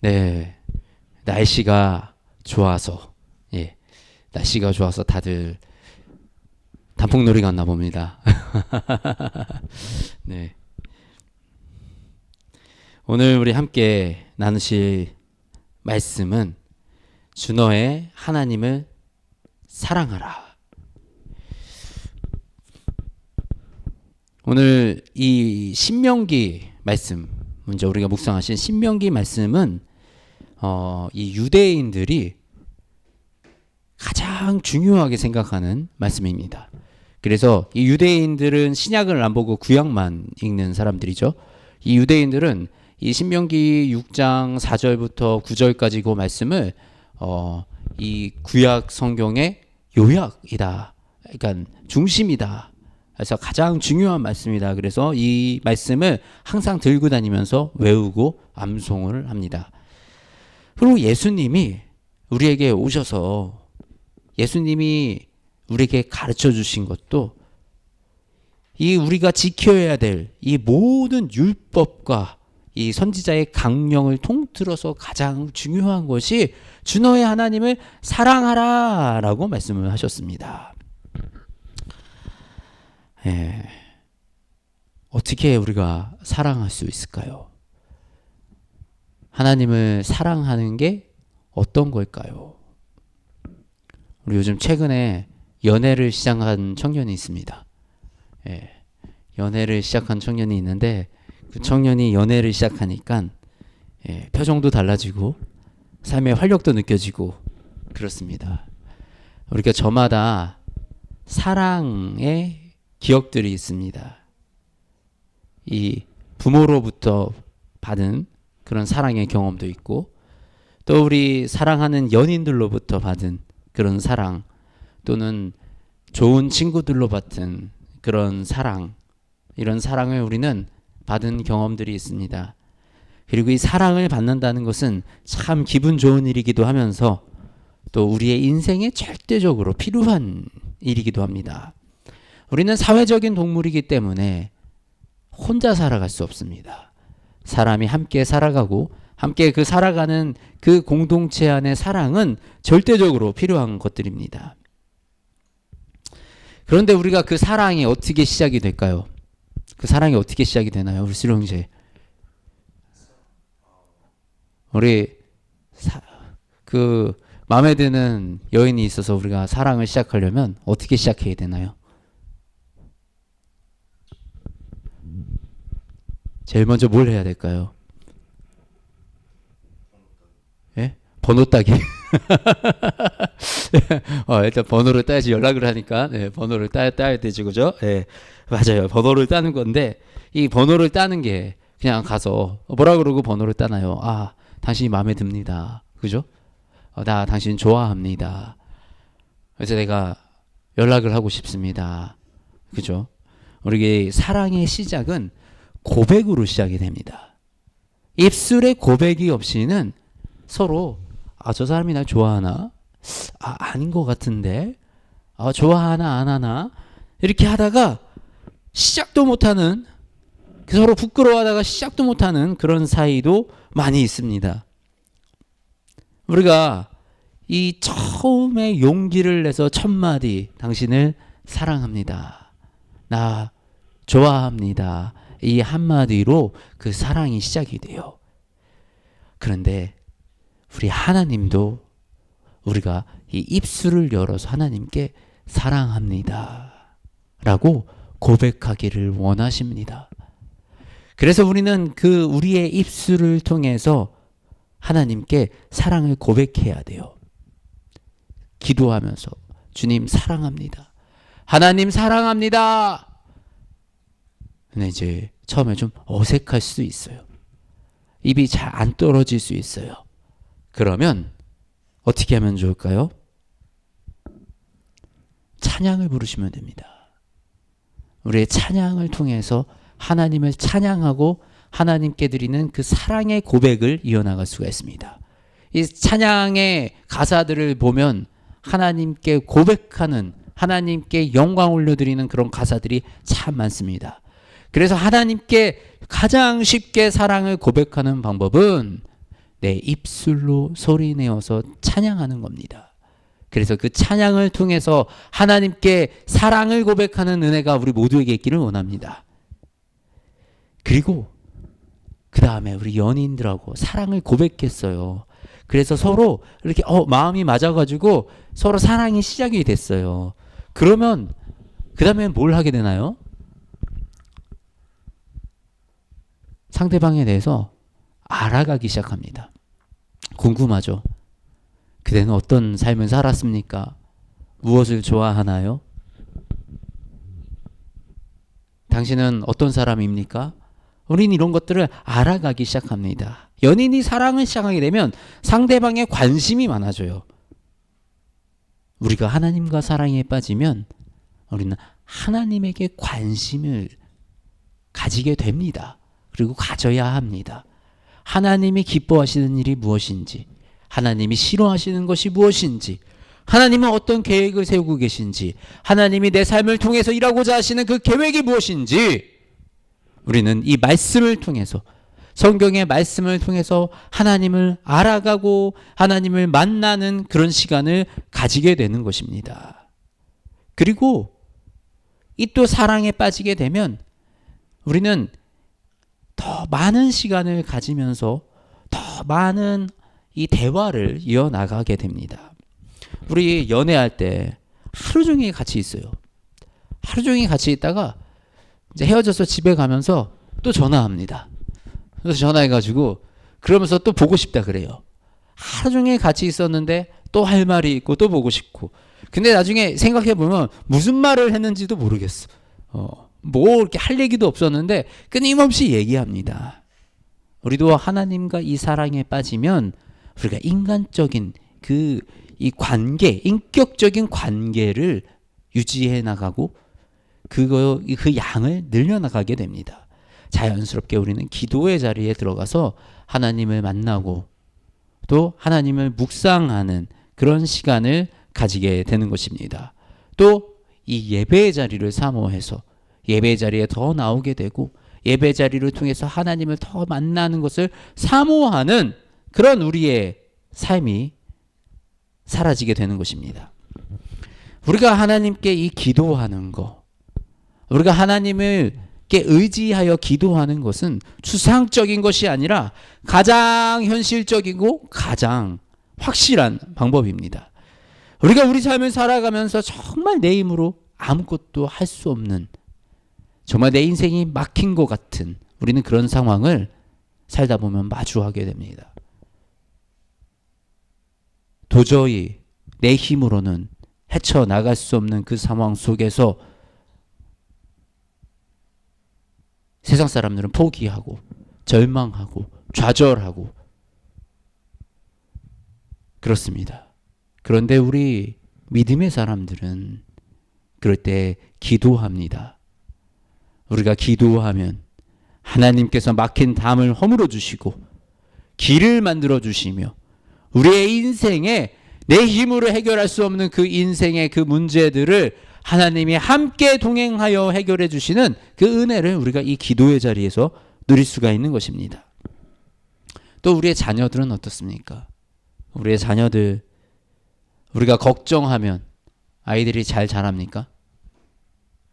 네. 날씨가 좋아서, 예. 날씨가 좋아서 다들 단풍놀이 갔나 봅니다. 네. 오늘 우리 함께 나누실 말씀은 준어의 하나님을 사랑하라. 오늘 이 신명기 말씀, 먼저 우리가 묵상하신 신명기 말씀은 어, 이 유대인들이 가장 중요하게 생각하는 말씀입니다. 그래서 이 유대인들은 신약을 안 보고 구약만 읽는 사람들이죠. 이 유대인들은 이 신명기 6장 4절부터 9절까지 그 말씀을 어, 이 구약 성경의 요약이다. 그러니까 중심이다. 그래서 가장 중요한 말씀이다. 그래서 이 말씀을 항상 들고 다니면서 외우고 암송을 합니다. 그리고 예수님이 우리에게 오셔서 예수님이 우리에게 가르쳐 주신 것도 이 우리가 지켜야 될 이 모든 율법과 이 선지자의 강령을 통틀어서 가장 중요한 것이 주 너의 하나님을 사랑하라 라고 말씀을 하셨습니다. 예. 어떻게 우리가 사랑할 수 있을까요? 하나님을 사랑하는 게 어떤 걸까요? 우리 요즘 최근에 연애를 시작한 청년이 있습니다. 예. 연애를 시작한 청년이 있는데 그 청년이 연애를 시작하니까 예, 표정도 달라지고 삶의 활력도 느껴지고 그렇습니다. 우리가 저마다 사랑의 기억들이 있습니다. 이 부모로부터 받은 그런 사랑의 경험도 있고 또 우리 사랑하는 연인들로부터 받은 그런 사랑 또는 좋은 친구들로 받은 그런 사랑 이런 사랑을 우리는 받은 경험들이 있습니다. 그리고 이 사랑을 받는다는 것은 참 기분 좋은 일이기도 하면서 또 우리의 인생에 절대적으로 필요한 일이기도 합니다. 우리는 사회적인 동물이기 때문에 혼자 살아갈 수 없습니다. 사람이 함께 살아가고 함께 그 살아가는 그 공동체 안의 사랑은 절대적으로 필요한 것들입니다. 그런데 우리가 그 사랑이 어떻게 시작이 될까요? 그 사랑이 어떻게 시작이 되나요? 우리 수령 형제. 우리 사, 그 마음에 드는 여인이 있어서 우리가 사랑을 시작하려면 어떻게 시작해야 되나요? 제일 먼저 뭘 해야 될까요? 예? 번호 따기. 어, 일단 번호를 따야지 연락을 하니까 네, 번호를 따, 따야 되지 그죠? 예, 맞아요. 번호를 따는 건데 이 번호를 따는 게 그냥 가서 뭐라 그러고 번호를 따나요? 아, 당신이 마음에 듭니다. 그죠? 어, 나 당신 좋아합니다. 그래서 내가 연락을 하고 싶습니다. 그죠? 우리 사랑의 시작은 고백으로 시작이 됩니다. 입술의 고백이 없이는 서로 아, 저 사람이 날 좋아하나? 아, 아닌 것 같은데? 아, 좋아하나, 안 하나? 이렇게 하다가 시작도 못하는, 서로 부끄러워하다가 시작도 못하는 그런 사이도 많이 있습니다. 우리가 이 처음에 용기를 내서 첫마디, 당신을 사랑합니다. 나 좋아합니다. 이 한마디로 그 사랑이 시작이 돼요. 그런데 우리 하나님도 우리가 이 입술을 열어서 하나님께 사랑합니다. 라고 고백하기를 원하십니다. 그래서 우리는 그 우리의 입술을 통해서 하나님께 사랑을 고백해야 돼요. 기도하면서 주님 사랑합니다. 하나님 사랑합니다. 근데 이제 처음에 좀 어색할 수 있어요. 입이 잘 안 떨어질 수 있어요. 그러면 어떻게 하면 좋을까요? 찬양을 부르시면 됩니다. 우리의 찬양을 통해서 하나님을 찬양하고 하나님께 드리는 그 사랑의 고백을 이어나갈 수가 있습니다. 이 찬양의 가사들을 보면 하나님께 고백하는 하나님께 영광 올려드리는 그런 가사들이 참 많습니다. 그래서 하나님께 가장 쉽게 사랑을 고백하는 방법은 내 입술로 소리내어서 찬양하는 겁니다. 그래서 그 찬양을 통해서 하나님께 사랑을 고백하는 은혜가 우리 모두에게 있기를 원합니다. 그리고 그 다음에 우리 연인들하고 사랑을 고백했어요. 그래서 서로 이렇게 어 마음이 맞아가지고 서로 사랑이 시작이 됐어요. 그러면 그 다음에 뭘 하게 되나요? 상대방에 대해서 알아가기 시작합니다. 궁금하죠? 그대는 어떤 삶을 살았습니까? 무엇을 좋아하나요? 당신은 어떤 사람입니까? 우리는 이런 것들을 알아가기 시작합니다. 연인이 사랑을 시작하게 되면 상대방의 관심이 많아져요. 우리가 하나님과 사랑에 빠지면 우리는 하나님에게 관심을 가지게 됩니다. 그리고 가져야 합니다. 하나님이 기뻐하시는 일이 무엇인지, 하나님이 싫어하시는 것이 무엇인지, 하나님은 어떤 계획을 세우고 계신지, 하나님이 내 삶을 통해서 일하고자 하시는 그 계획이 무엇인지, 우리는 이 말씀을 통해서 성경의 말씀을 통해서 하나님을 알아가고 하나님을 만나는 그런 시간을 가지게 되는 것입니다. 그리고 이 또 사랑에 빠지게 되면 우리는 더 많은 시간을 가지면서 더 많은 이 대화를 이어나가게 됩니다. 우리 연애할 때 하루 종일 같이 있어요. 하루 종일 같이 있다가 이제 헤어져서 집에 가면서 또 전화합니다. 그래서 전화해가지고 그러면서 또 보고 싶다 그래요. 하루 종일 같이 있었는데 또 할 말이 있고 또 보고 싶고. 근데 나중에 생각해 보면 무슨 말을 했는지도 모르겠어. 어, 뭐 이렇게 할 얘기도 없었는데 끊임없이 얘기합니다. 우리도 하나님과 이 사랑에 빠지면 우리가 인간적인 그 이 관계, 인격적인 관계를 유지해 나가고 그거 그 양을 늘려 나가게 됩니다. 자연스럽게 우리는 기도의 자리에 들어가서 하나님을 만나고 또 하나님을 묵상하는 그런 시간을 가지게 되는 것입니다. 또 이 예배의 자리를 사모해서 예배 자리에 더 나오게 되고 예배 자리를 통해서 하나님을 더 만나는 것을 사모하는 그런 우리의 삶이 사라지게 되는 것입니다. 우리가 하나님께 이 기도하는 거, 우리가 하나님을 께 의지하여 기도하는 것은 추상적인 것이 아니라 가장 현실적이고 가장 확실한 방법입니다. 우리가 우리 삶을 살아가면서 정말 내 힘으로 아무것도 할 수 없는 정말 내 인생이 막힌 것 같은 우리는 그런 상황을 살다 보면 마주하게 됩니다. 도저히 내 힘으로는 헤쳐나갈 수 없는 그 상황 속에서 세상 사람들은 포기하고 절망하고 좌절하고 그렇습니다. 그런데 우리 믿음의 사람들은 그럴 때 기도합니다. 우리가 기도하면 하나님께서 막힌 담을 허물어 주시고 길을 만들어 주시며 우리의 인생에 내 힘으로 해결할 수 없는 그 인생의 그 문제들을 하나님이 함께 동행하여 해결해 주시는 그 은혜를 우리가 이 기도의 자리에서 누릴 수가 있는 것입니다. 또 우리의 자녀들은 어떻습니까? 우리의 자녀들 우리가 걱정하면 아이들이 잘 자랍니까?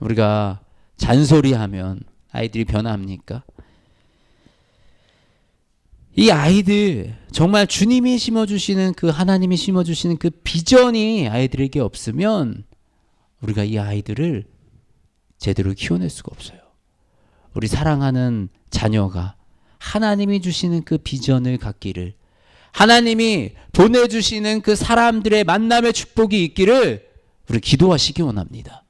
우리가 잔소리하면 아이들이 변합니까? 이 아이들 정말 주님이 심어주시는 그 하나님이 심어주시는 그 비전이 아이들에게 없으면 우리가 이 아이들을 제대로 키워낼 수가 없어요. 우리 사랑하는 자녀가 하나님이 주시는 그 비전을 갖기를 하나님이 보내주시는 그 사람들의 만남의 축복이 있기를 우리 기도하시기 원합니다.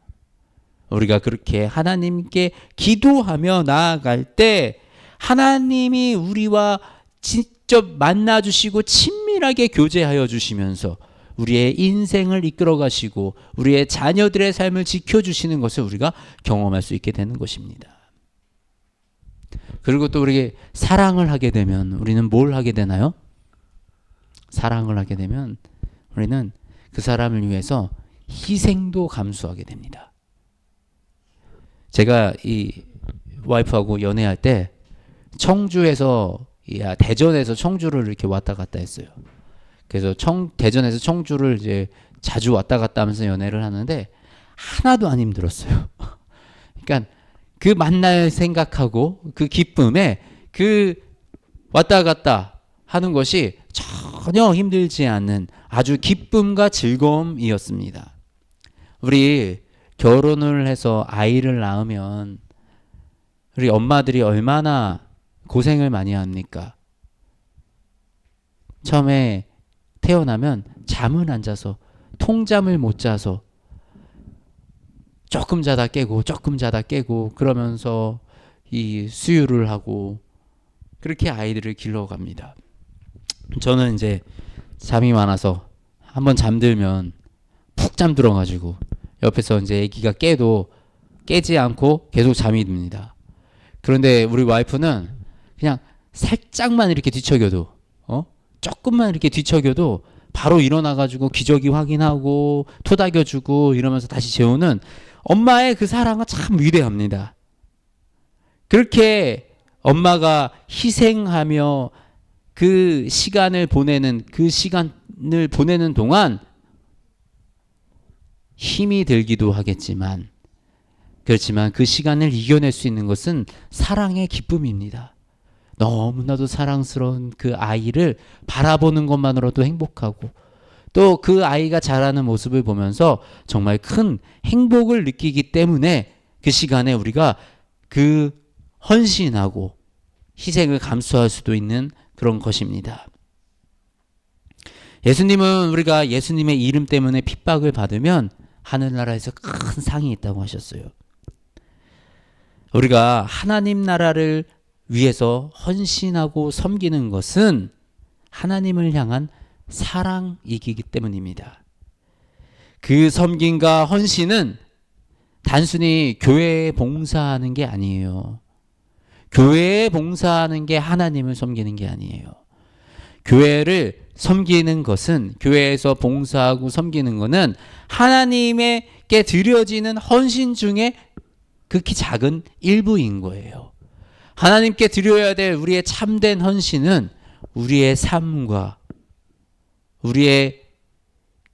우리가 그렇게 하나님께 기도하며 나아갈 때 하나님이 우리와 직접 만나 주시고 친밀하게 교제하여 주시면서 우리의 인생을 이끌어 가시고 우리의 자녀들의 삶을 지켜 주시는 것을 우리가 경험할 수 있게 되는 것입니다. 그리고 또 우리 사랑을 하게 되면 우리는 뭘 하게 되나요? 사랑을 하게 되면 우리는 그 사람을 위해서 희생도 감수하게 됩니다. 제가 이 와이프하고 연애할 때 청주에서 이, 아, 대전에서 청주를 이렇게 왔다 갔다 했어요. 그래서 청 대전에서 청주를 이제 자주 왔다 갔다 하면서 연애를 하는데 하나도 안 힘들었어요. 그러니까 그 만날 생각하고 그 기쁨에 그 왔다 갔다 하는 것이 전혀 힘들지 않는 아주 기쁨과 즐거움이었습니다. 우리 결혼을 해서 아이를 낳으면 우리 엄마들이 얼마나 고생을 많이 합니까? 처음에 태어나면 잠을 안 자서 통잠을 못 자서 조금 자다 깨고 조금 자다 깨고 그러면서 이 수유를 하고 그렇게 아이들을 길러갑니다. 저는 이제 잠이 많아서 한번 잠들면 푹 잠들어 가지고 옆에서 이제 아기가 깨도 깨지 않고 계속 잠이 듭니다. 그런데 우리 와이프는 그냥 살짝만 이렇게 뒤척여도 어? 조금만 이렇게 뒤척여도 바로 일어나 가지고 기저귀 확인하고 토닥여 주고 이러면서 다시 재우는 엄마의 그 사랑은 참 위대합니다. 그렇게 엄마가 희생하며 그 시간을 보내는 그 시간을 보내는 동안 힘이 들기도 하겠지만 그렇지만 그 시간을 이겨낼 수 있는 것은 사랑의 기쁨입니다. 너무나도 사랑스러운 그 아이를 바라보는 것만으로도 행복하고 또 그 아이가 자라는 모습을 보면서 정말 큰 행복을 느끼기 때문에 그 시간에 우리가 그 헌신하고 희생을 감수할 수도 있는 그런 것입니다. 예수님은 우리가 예수님의 이름 때문에 핍박을 받으면 하늘나라에서 큰 상이 있다고 하셨어요. 우리가 하나님 나라를 위해서 헌신하고 섬기는 것은 하나님을 향한 사랑이기 때문입니다. 그 섬김과 헌신은 단순히 교회에 봉사하는 게 아니에요. 교회에 봉사하는 게 하나님을 섬기는 게 아니에요. 교회를 섬기는 것은 교회에서 봉사하고 섬기는 것은 하나님에게 드려지는 헌신 중에 극히 작은 일부인 거예요. 하나님께 드려야 될 우리의 참된 헌신은 우리의 삶과 우리의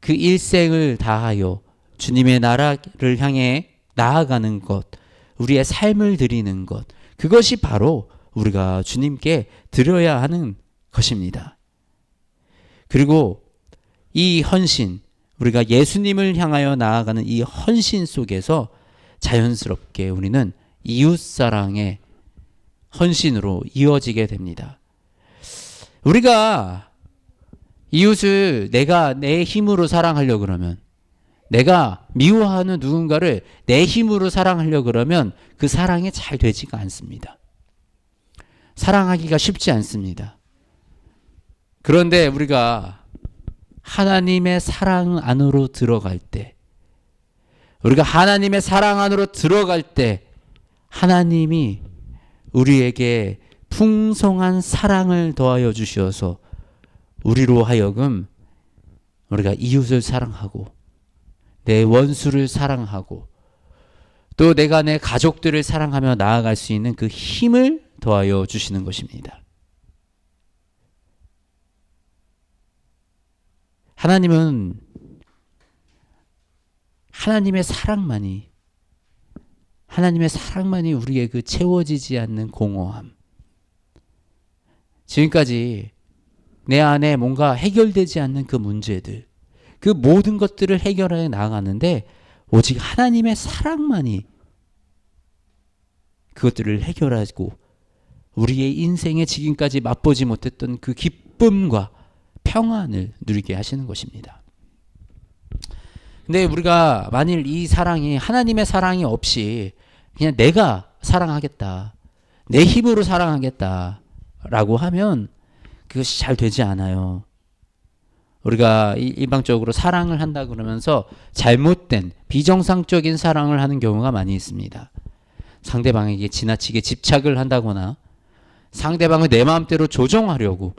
그 일생을 다하여 주님의 나라를 향해 나아가는 것, 우리의 삶을 드리는 것, 그것이 바로 우리가 주님께 드려야 하는 것입니다. 그리고 이 헌신, 우리가 예수님을 향하여 나아가는 이 헌신 속에서 자연스럽게 우리는 이웃사랑의 헌신으로 이어지게 됩니다. 우리가 이웃을 내가 내 힘으로 사랑하려 그러면 내가 미워하는 누군가를 내 힘으로 사랑하려 그러면 그 사랑이 잘 되지가 않습니다. 사랑하기가 쉽지 않습니다. 그런데 우리가 하나님의 사랑 안으로 들어갈 때, 우리가 하나님의 사랑 안으로 들어갈 때, 하나님이 우리에게 풍성한 사랑을 더하여 주셔서 우리로 하여금 우리가 이웃을 사랑하고 내 원수를 사랑하고 또 내가 내 가족들을 사랑하며 나아갈 수 있는 그 힘을 더하여 주시는 것입니다. 하나님은 하나님의 사랑만이 하나님의 사랑만이 우리의 그 채워지지 않는 공허함. 지금까지 내 안에 뭔가 해결되지 않는 그 문제들, 그 모든 것들을 해결해 나가는데 오직 하나님의 사랑만이 그것들을 해결하고 우리의 인생에 지금까지 맛보지 못했던 그 기쁨과 평안을 누리게 하시는 것입니다. 근데 우리가 만일 이 사랑이 하나님의 사랑이 없이 그냥 내가 사랑하겠다. 내 힘으로 사랑하겠다. 라고 하면 그것이 잘 되지 않아요. 우리가 일방적으로 사랑을 한다 그러면서 잘못된 비정상적인 사랑을 하는 경우가 많이 있습니다. 상대방에게 지나치게 집착을 한다거나 상대방을 내 마음대로 조정하려고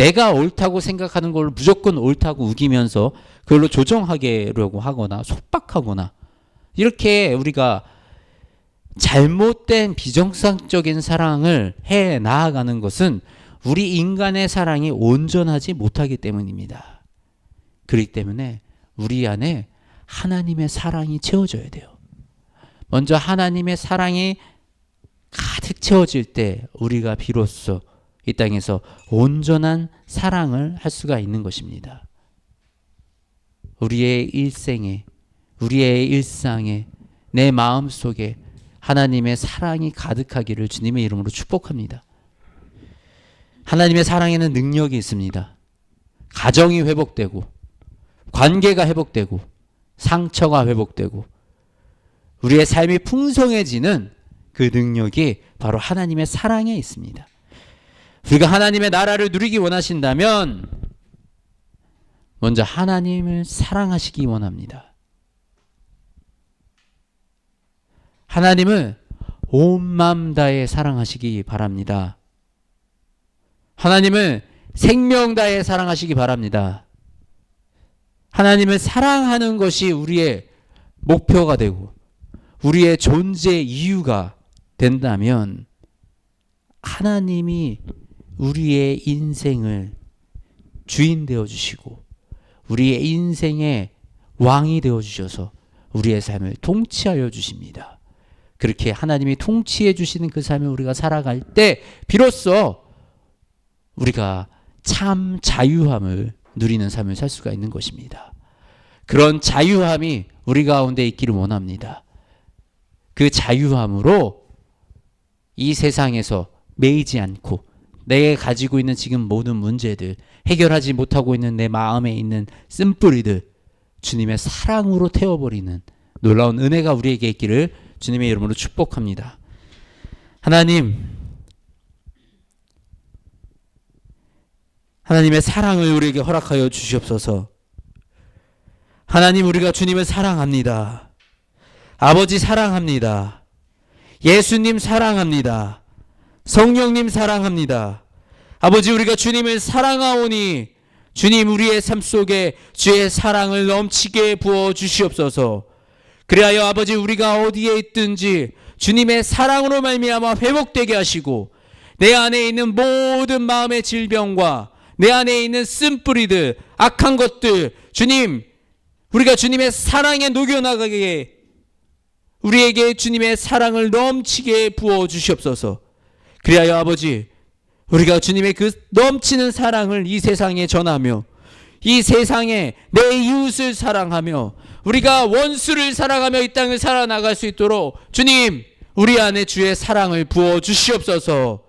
내가 옳다고 생각하는 걸 무조건 옳다고 우기면서 그걸로 조정하려고 하거나 속박하거나 이렇게 우리가 잘못된 비정상적인 사랑을 해 나아가는 것은 우리 인간의 사랑이 온전하지 못하기 때문입니다. 그렇기 때문에 우리 안에 하나님의 사랑이 채워져야 돼요. 먼저 하나님의 사랑이 가득 채워질 때 우리가 비로소 이 땅에서 온전한 사랑을 할 수가 있는 것입니다. 우리의 일생에, 우리의 일상에, 내 마음 속에 하나님의 사랑이 가득하기를 주님의 이름으로 축복합니다. 하나님의 사랑에는 능력이 있습니다. 가정이 회복되고, 관계가 회복되고, 상처가 회복되고, 우리의 삶이 풍성해지는 그 능력이 바로 하나님의 사랑에 있습니다. 우리가 하나님의 나라를 누리기 원하신다면 먼저 하나님을 사랑하시기 원합니다. 하나님을 온 마음 다해 사랑하시기 바랍니다. 하나님을 생명 다해 사랑하시기 바랍니다. 하나님을 사랑하는 것이 우리의 목표가 되고 우리의 존재 이유가 된다면 하나님이 우리의 인생을 주인 되어 주시고 우리의 인생의 왕이 되어 주셔서 우리의 삶을 통치하여 주십니다. 그렇게 하나님이 통치해 주시는 그 삶을 우리가 살아갈 때 비로소 우리가 참 자유함을 누리는 삶을 살 수가 있는 것입니다. 그런 자유함이 우리 가운데 있기를 원합니다. 그 자유함으로 이 세상에서 매이지 않고 내가 가지고 있는 지금 모든 문제들, 해결하지 못하고 있는 내 마음에 있는 쓴뿌리들, 주님의 사랑으로 태워버리는 놀라운 은혜가 우리에게 있기를 주님의 이름으로 축복합니다. 하나님, 하나님의 사랑을 우리에게 허락하여 주시옵소서. 하나님, 우리가 주님을 사랑합니다. 아버지 사랑합니다. 예수님 사랑합니다. 성령님 사랑합니다. 아버지 우리가 주님을 사랑하오니 주님 우리의 삶 속에 주의 사랑을 넘치게 부어 주시옵소서. 그리하여 아버지 우리가 어디에 있든지 주님의 사랑으로 말미암아 회복되게 하시고 내 안에 있는 모든 마음의 질병과 내 안에 있는 쓴뿌리들 악한 것들 주님 우리가 주님의 사랑에 녹여나가게 우리에게 주님의 사랑을 넘치게 부어 주시옵소서. 그리하여 아버지, 우리가 주님의 그 넘치는 사랑을 이 세상에 전하며 이 세상에 내 이웃을 사랑하며 우리가 원수를 사랑하며 이 땅을 살아나갈 수 있도록 주님, 우리 안에 주의 사랑을 부어 주시옵소서.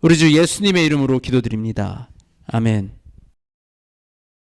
우리 주 예수님의 이름으로 기도드립니다. 아멘.